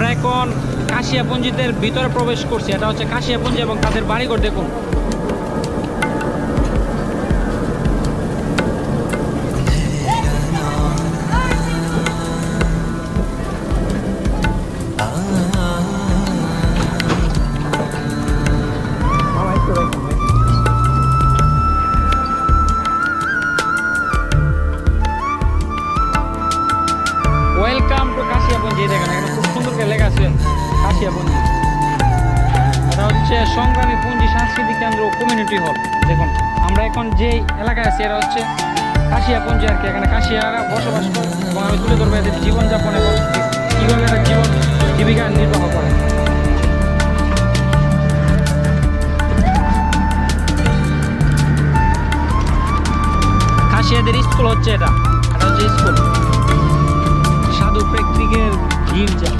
আমরা এখন কাশিয়াপুঞ্জিদের ভিতরে প্রবেশ করছি। এটা হচ্ছে কাশিয়াপুঞ্জি এবং তাদের বাড়িঘর। দেখুন। হচ্ছে সংগ্রামী পুঞ্জি সাংস্কৃতিক কেন্দ্র কমিউনিটি হল দেখুন, আমরা এখন যে এলাকায় আছি, এরা হচ্ছে কাশিয়া পুঞ্জি আর কি। এখানে কাশিয়ারা বসবাস করে এবং আমি তুলে ধরবো এদের জীবনযাপন এবং কীভাবে এরা জীবন জীবিকা নির্বাহ করে। কাশিয়াদের স্কুল হচ্ছে এটা। এটা হচ্ছে স্কুল সাধু প্রেক্ষিকের গির্জা